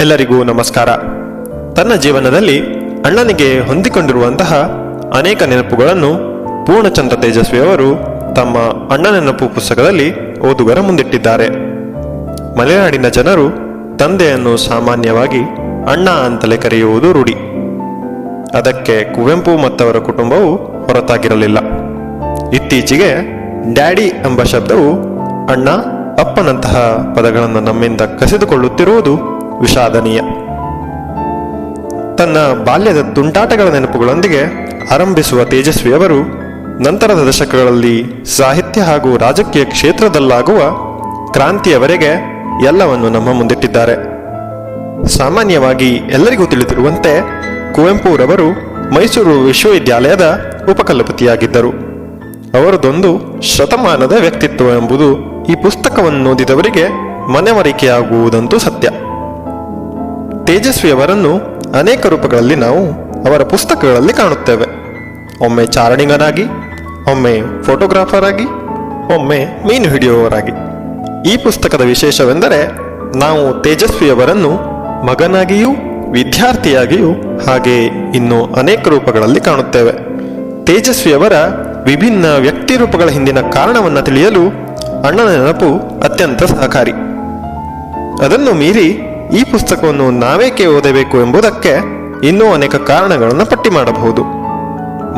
ಎಲ್ಲರಿಗೂ ನಮಸ್ಕಾರ. ತನ್ನ ಜೀವನದಲ್ಲಿ ಅಣ್ಣನಿಗೆ ಹೊಂದಿಕೊಂಡಿರುವಂತಹ ಅನೇಕ ನೆನಪುಗಳನ್ನು ಪೂರ್ಣಚಂದ್ರ ತೇಜಸ್ವಿ ಅವರು ತಮ್ಮ ಅಣ್ಣ ನೆನಪು ಪುಸ್ತಕದಲ್ಲಿ ಓದುಗರ ಮುಂದಿಟ್ಟಿದ್ದಾರೆ. ಮಲೆನಾಡಿನ ಜನರು ತಂದೆಯನ್ನು ಸಾಮಾನ್ಯವಾಗಿ ಅಣ್ಣ ಅಂತಲೇ ಕರೆಯುವುದು ರೂಢಿ. ಅದಕ್ಕೆ ಕುವೆಂಪು ಮತ್ತವರ ಕುಟುಂಬವು ಹೊರತಾಗಿರಲಿಲ್ಲ. ಇತ್ತೀಚೆಗೆ ಡ್ಯಾಡಿ ಎಂಬ ಶಬ್ದವು ಅಣ್ಣ, ಅಪ್ಪನಂತಹ ಪದಗಳನ್ನು ನಮ್ಮಿಂದ ಕಸಿದುಕೊಳ್ಳುತ್ತಿರುವುದು ವಿಷಾದನೀಯ. ತನ್ನ ಬಾಲ್ಯದ ತುಂಟಾಟಗಳ ನೆನಪುಗಳೊಂದಿಗೆ ಆರಂಭಿಸುವ ತೇಜಸ್ವಿಯವರು ನಂತರದ ದಶಕಗಳಲ್ಲಿ ಸಾಹಿತ್ಯ ಹಾಗೂ ರಾಜಕೀಯ ಕ್ಷೇತ್ರದಲ್ಲಾಗುವ ಕ್ರಾಂತಿಯವರೆಗೆ ಎಲ್ಲವನ್ನು ನಮ್ಮ ಮುಂದಿಟ್ಟಿದ್ದಾರೆ. ಸಾಮಾನ್ಯವಾಗಿ ಎಲ್ಲರಿಗೂ ತಿಳಿದಿರುವಂತೆ ಕುವೆಂಪುರವರು ಮೈಸೂರು ವಿಶ್ವವಿದ್ಯಾಲಯದ ಉಪಕುಲಪತಿಯಾಗಿದ್ದರು. ಅವರದೊಂದು ಶತಮಾನದ ವ್ಯಕ್ತಿತ್ವ ಎಂಬುದು ಈ ಪುಸ್ತಕವನ್ನು ಓದಿದವರಿಗೆ ಮನವರಿಕೆಯಾಗುವುದಂತೂ ಸತ್ಯ. ತೇಜಸ್ವಿಯವರನ್ನು ಅನೇಕ ರೂಪಗಳಲ್ಲಿ ನಾವು ಅವರ ಪುಸ್ತಕಗಳಲ್ಲಿ ಕಾಣುತ್ತೇವೆ. ಒಮ್ಮೆ ಚಾರಣಿಗನಾಗಿ, ಒಮ್ಮೆ ಫೋಟೋಗ್ರಾಫರ್ ಆಗಿ ಒಮ್ಮೆ ಮೀನು ಹಿಡಿಯುವವರಾಗಿ. ಈ ಪುಸ್ತಕದ ವಿಶೇಷವೆಂದರೆ ನಾವು ತೇಜಸ್ವಿಯವರನ್ನು ಮಗನಾಗಿಯೂ, ವಿದ್ಯಾರ್ಥಿಯಾಗಿಯೂ, ಹಾಗೆ ಇನ್ನು ಅನೇಕ ರೂಪಗಳಲ್ಲಿ ಕಾಣುತ್ತೇವೆ. ತೇಜಸ್ವಿಯವರ ವಿಭಿನ್ನ ವ್ಯಕ್ತಿ ರೂಪಗಳ ಹಿಂದಿನ ಕಾರಣವನ್ನು ತಿಳಿಯಲು ಅಣ್ಣನ ನೆನಪು ಅತ್ಯಂತ ಸಹಕಾರಿ. ಅದನ್ನು ಮೀರಿ ಈ ಪುಸ್ತಕವನ್ನು ನಾವೇಕೆ ಓದಬೇಕು ಎಂಬುದಕ್ಕೆ ಇನ್ನೂ ಅನೇಕ ಕಾರಣಗಳನ್ನು ಪಟ್ಟಿ ಮಾಡಬಹುದು.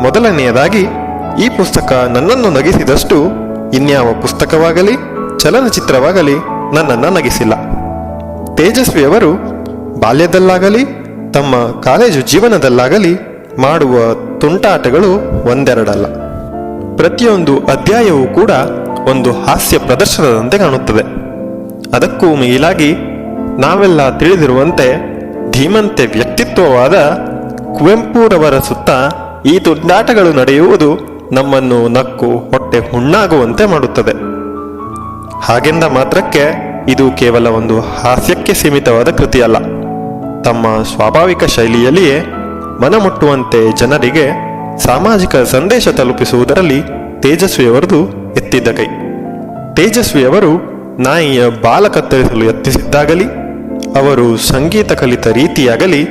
ಮೊದಲನೆಯದಾಗಿ, ಈ ಪುಸ್ತಕ ನನ್ನನ್ನು ನಗಿಸಿದಷ್ಟು ಇನ್ಯಾವ ಪುಸ್ತಕವಾಗಲಿ, ಚಲನಚಿತ್ರವಾಗಲಿ ನನ್ನನ್ನು ನಗಿಸಿಲ್ಲ. ತೇಜಸ್ವಿಯವರು ಬಾಲ್ಯದಲ್ಲಾಗಲಿ, ತಮ್ಮ ಕಾಲೇಜು ಜೀವನದಲ್ಲಾಗಲಿ ಮಾಡುವ ತುಂಟಾಟಗಳು ಒಂದೆರಡಲ್ಲ. ಪ್ರತಿಯೊಂದು ಅಧ್ಯಾಯವೂ ಕೂಡ ಒಂದು ಹಾಸ್ಯ ಪ್ರದರ್ಶನದಂತೆ ಕಾಣುತ್ತದೆ. ಅದಕ್ಕೂ ಮೀಲಾಗಿ ನಾವೆಲ್ಲ ತಿಳಿದಿರುವಂತೆ ಧೀಮಂತೆ ವ್ಯಕ್ತಿತ್ವವಾದ ಕುವೆಂಪುರವರ ಸುತ್ತ ಈ ತುಂಟಾಟಗಳು ನಡೆಯುವುದು ನಮ್ಮನ್ನು ನಕ್ಕು ಹೊಟ್ಟೆ ಹುಣ್ಣಾಗುವಂತೆ ಮಾಡುತ್ತದೆ. ಹಾಗೆಂದ ಮಾತ್ರಕ್ಕೆ ಇದು ಕೇವಲ ಒಂದು ಹಾಸ್ಯಕ್ಕೆ ಸೀಮಿತವಾದ ಕೃತಿಯಲ್ಲ. ತಮ್ಮ ಸ್ವಾಭಾವಿಕ ಶೈಲಿಯಲ್ಲಿಯೇ ಮನಮುಟ್ಟುವಂತೆ ಜನರಿಗೆ ಸಾಮಾಜಿಕ ಸಂದೇಶ ತಲುಪಿಸುವುದರಲ್ಲಿ ತೇಜಸ್ವಿಯವರದು ಎತ್ತಿದ್ದ ಕೈ. ತೇಜಸ್ವಿಯವರು ನಾಯಿಯ ಬಾಲ ಕತ್ತರಿಸಲು ಯತ್ನಿಸಿದ್ದಾಗಲಿ ಅವರು ಸಂಗೀತ ಕಲಿತ ರೀತಿಯಾಗಲಿ,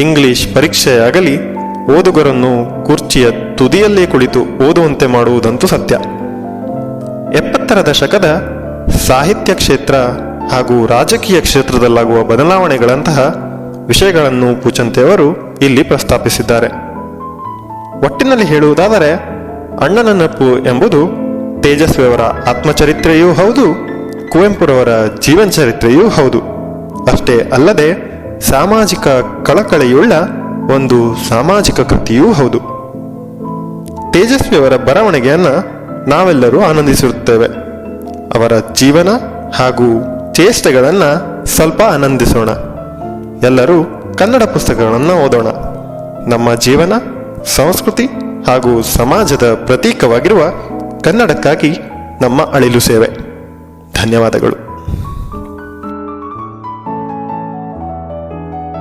ಇಂಗ್ಲಿಷ್ ಪರೀಕ್ಷೆಯಾಗಲಿ, ಓದುಗರನ್ನು ಕುರ್ಚಿಯ ತುದಿಯಲ್ಲೇ ಕುಳಿತು ಓದುವಂತೆ ಮಾಡುವುದಂತೂ ಸತ್ಯ. ಎಪ್ಪತ್ತರ ದಶಕದ ಸಾಹಿತ್ಯ ಕ್ಷೇತ್ರ ಹಾಗೂ ರಾಜಕೀಯ ಕ್ಷೇತ್ರದಲ್ಲಾಗುವ ಬದಲಾವಣೆಗಳಂತಹ ವಿಷಯಗಳನ್ನು ಪೂಚಂತೆಯವರು ಇಲ್ಲಿ ಪ್ರಸ್ತಾಪಿಸಿದ್ದಾರೆ. ಒಟ್ಟಿನಲ್ಲಿ ಹೇಳುವುದಾದರೆ ಅಣ್ಣನ ನಪ್ಪು ಎಂಬುದು ತೇಜಸ್ವಿಯವರ ಆತ್ಮಚರಿತ್ರೆಯೂ ಹೌದು, ಕುವೆಂಪುರವರ ಜೀವನ ಚರಿತ್ರೆಯೂ ಹೌದು. ಅಷ್ಟೇ ಅಲ್ಲದೆ ಸಾಮಾಜಿಕ ಕಳಕಳಿಯುಳ್ಳ ಒಂದು ಸಾಮಾಜಿಕ ಕೃತಿಯೂ ಹೌದು. ತೇಜಸ್ವಿಯವರ ಬರವಣಿಗೆಯನ್ನ ನಾವೆಲ್ಲರೂ ಆನಂದಿಸಿರುತ್ತೇವೆ. ಅವರ ಜೀವನ ಹಾಗೂ ಚೇಷ್ಟೆಗಳನ್ನು ಸ್ವಲ್ಪ ಆನಂದಿಸೋಣ. ಎಲ್ಲರೂ ಕನ್ನಡ ಪುಸ್ತಕಗಳನ್ನು ಓದೋಣ. ನಮ್ಮ ಜೀವನ, ಸಂಸ್ಕೃತಿ ಹಾಗೂ ಸಮಾಜದ ಪ್ರತೀಕವಾಗಿರುವ ಕನ್ನಡಕ್ಕಾಗಿ ನಮ್ಮ ಅಳಿಲು ಸೇವೆ. ಧನ್ಯವಾದಗಳು.